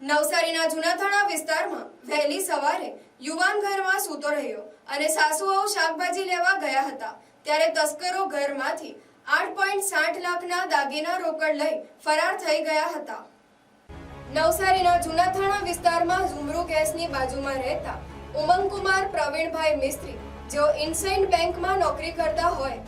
નવસારીના જૂનાથાણા વિસ્તારમાં વહેલી સવારે યુવાન ઘરમાં સૂતો રહ્યો અને સાસુઓ શાકભાજી લેવા ગયા હતા. ત્યારે તસ્કરો ઘરમાંથી આઠ પોઈન્ટ સાઠ લાખના દાગીના રોકડ લઈ ફરાર થઈ ગયા હતા. નવસારીના જૂનાથાણા વિસ્તારમાં ઝુમરુ ગેસની બાજુમાં રહેતા ઉમંગકુમાર પ્રવીણભાઈ મિસ્ત્રી, જેઓ ઇન્સેન્ટ બેંકમાં નોકરી કરતા હોય,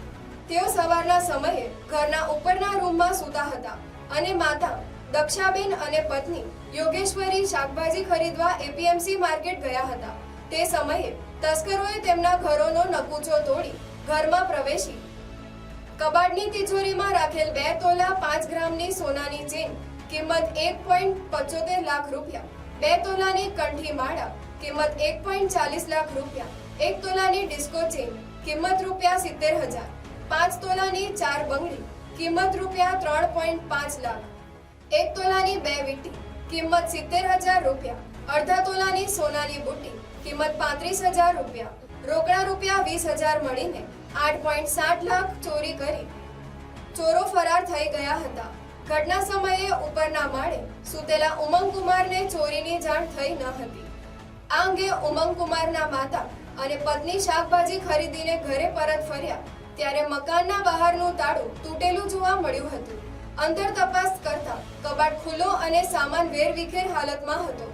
તેઓ સવારના સમયે ઘરના ઉપરના રૂમમાં સૂતા હતા અને માતા દક્ષાબેન અને પત્ની યોગેશ્વરી શાકભાજી ખરીદવા એપીએમસી માર્કેટ ગયા હતા. તે સમયે તસ્કરોએ તેમના ઘરોનો નકુચો તોડી ઘરમાં પ્રવેશી. કબાટની તિજોરીમાં રાખેલ બે તોલા પાંચ ગ્રામની સોનાની ચેન કિંમત એક પોઈન્ટ પચોતેર લાખ રૂપિયા, બે તોલાની કંઠી માળા કિંમત એક પોઈન્ટ ચાલીસ લાખ રૂપિયા, એક તોલાની ડિસ્કો ચેન કિંમત રૂપિયા સિત્તેર હજાર, પાંચ તોલાની ચાર બંગડી કિંમત રૂપિયા ત્રણ પોઈન્ટ પાંચ લાખ. એક તોલાની બે વીંટી, કિંમત સિત્તેર હજાર રૂપિયા. અડધા તોલાની સોનાની બુટી, કિંમત પાંત્રીસ હજાર રૂપિયા. રોકડા રૂપિયા વીસ હજાર મળીને આઠ પોઈન્ટ સાઠ લાખ ચોરી કરી. ચોરો ફરાર થઈ ગયા હતા. ઘટના સમયે ઉપરના માળે સૂતેલા ઉમંગકુમારને ચોરીની જાણ થઈ ન હતી. આ અંગે ઉમંગકુમારના માતા અને પત્ની શાકભાજી ખરીદીને ઘરે પરત ફર્યા, ત્યારે મકાનના બહારનું તાળું તૂટેલું જોવા મળ્યું હતું. અંદર તપાસ કરતા કબાટ ખુલ્લો અને સામાન વેરવિખેર હાલતમાં હતો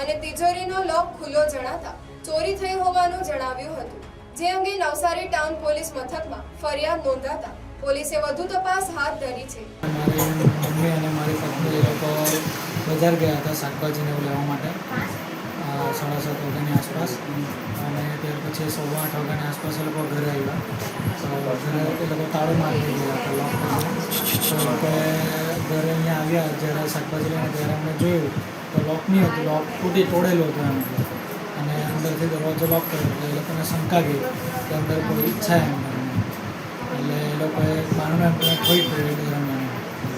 અને તિજોરીનો લોક ખુલ્લો જણાતા ચોરી થઈ હોવાનું જણાવ્યું હતું. જે અંગે નવસારી ટાઉન પોલીસ મથકમાં ફરિયાદ નોંધાતા પોલીસે વધુ તપાસ હાથ ધરી છે. અને મારી પત્ની લોકો બજાર ગયા હતા શાકભાજીને એવું લેવા માટે. સાડા સાત વાગ્યાની આસપાસ. અને ત્યાર પછી સવા આઠ વાગ્યાની આસપાસ એ લોકો ઘરે આવ્યા. ઘરે એ લોકો તાળું મારી ગયા હતા લોક ઘરે અહીંયા આવ્યા, જ્યારે શાકભાજી લઈને ત્યારે અમને જોયું, તો લોક નહીં હતું લોક તૂટી તોડેલો હતો એમ. અને અંદરથી દરવાજો લોક કર્યો, એટલે એ લોકોને શંકા ગઈ કે અંદર કોઈ ઈચ્છા એમ એટલે એ લોકોએ બારણું એમ કરીને ખોઈ પડ્યું દરમિયાન.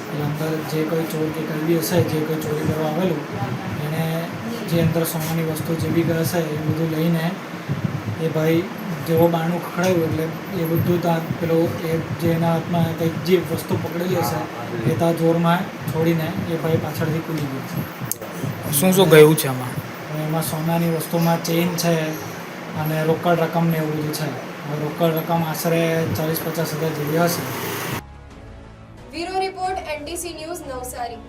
એટલે અંદર જે કોઈ ચોર કે કરવી હશે, જે કોઈ ચોરી કરવા આવેલું એણે જે અંદર સોનાની વસ્તુ જે બી હશે એ બધું લઈને એ ભાઈ જેવો બાણું ખખડાયું એટલે એ બધું ત્યાં પેલો એ જે એના હાથમાં કંઈક જે વસ્તુ પકડેલી હશે એ ત્યાં જોરમાં છોડીને એ ભાઈ પાછળથી કૂદી ગયો છે. શું શું ગયું છે આમાં? એમાં સોનાની વસ્તુમાં ચેન છે અને રોકડ રકમ ને એવું બધું છે. રોકડ રકમ આશરે ચાલીસ પચાસ હજાર જેવી હશે. Bureau report NDC news Navsari.